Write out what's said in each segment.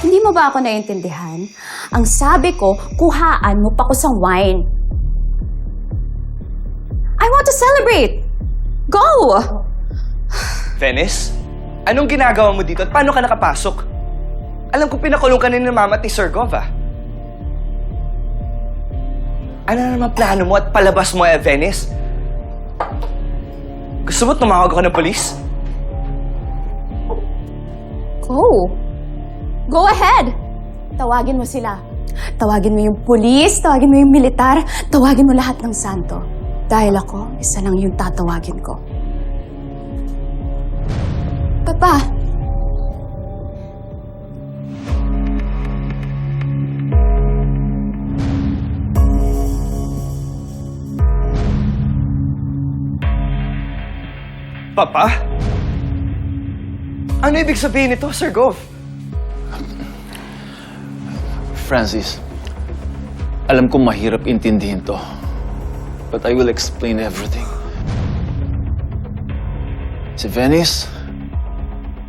Hindi mo ba ako naiintindihan? Ang sabi ko, kuhaan mo pa ko sa wine. I want to celebrate! Go! Venice? Anong ginagawa mo dito at paano ka nakapasok? Alam ko pinakulong ka na ni Mama at ni Sir Gov, ah. Ano na naman plano mo at palabas mo, eh, Venice? Gusto mo tumawag ako ng polis? Go! Go ahead! Tawagin mo sila. Tawagin mo yung pulis, tawagin mo yung militar, tawagin mo lahat ng santo. Dahil ako, isa lang yung tatawagin ko. Papa! Papa? Ano ibig sabihin nito, Sir Gov? Francis, alam kong mahirap intindihin to. But I will explain everything. Si Venice,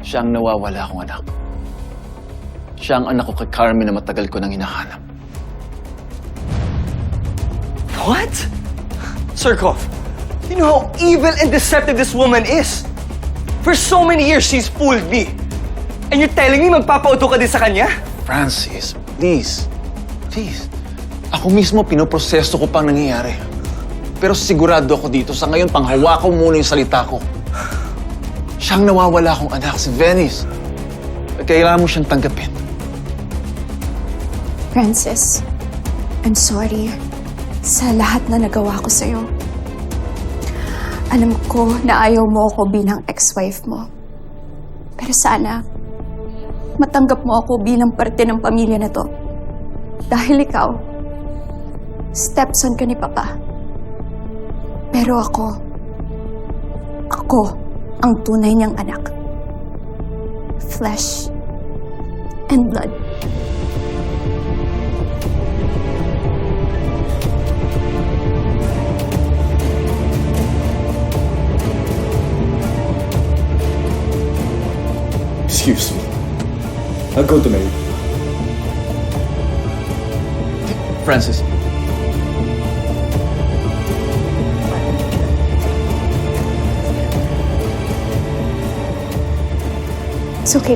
siya ang nawawala kong anak. Siya ang anak ko kay Carmen na matagal ko nang hinahanap. What? Sir Gov, you know how evil and deceptive this woman is. For so many years, she's fooled me. And you're telling me magpapauto ka din sa kanya? Francis, please. Please. Ako mismo pinoproseso ko pang nangyayari. Pero sigurado ako dito, sa ngayon panghawa ko muna yung salita ko. Siyang nawawala kong anak, si Venice. Kailangan mo siyang tanggapin. Francis, I'm sorry sa lahat na nagawa ko sa'yo. Alam ko na ayaw mo ako bilang ex-wife mo. Pero sana, matanggap mo ako bilang parte ng pamilya na to. Dahil ikaw, stepson ka ni Papa. Pero ako, ako ang tunay niyang anak. Flesh and blood. Excuse me. I'll go to Mary. Francis, It's okay,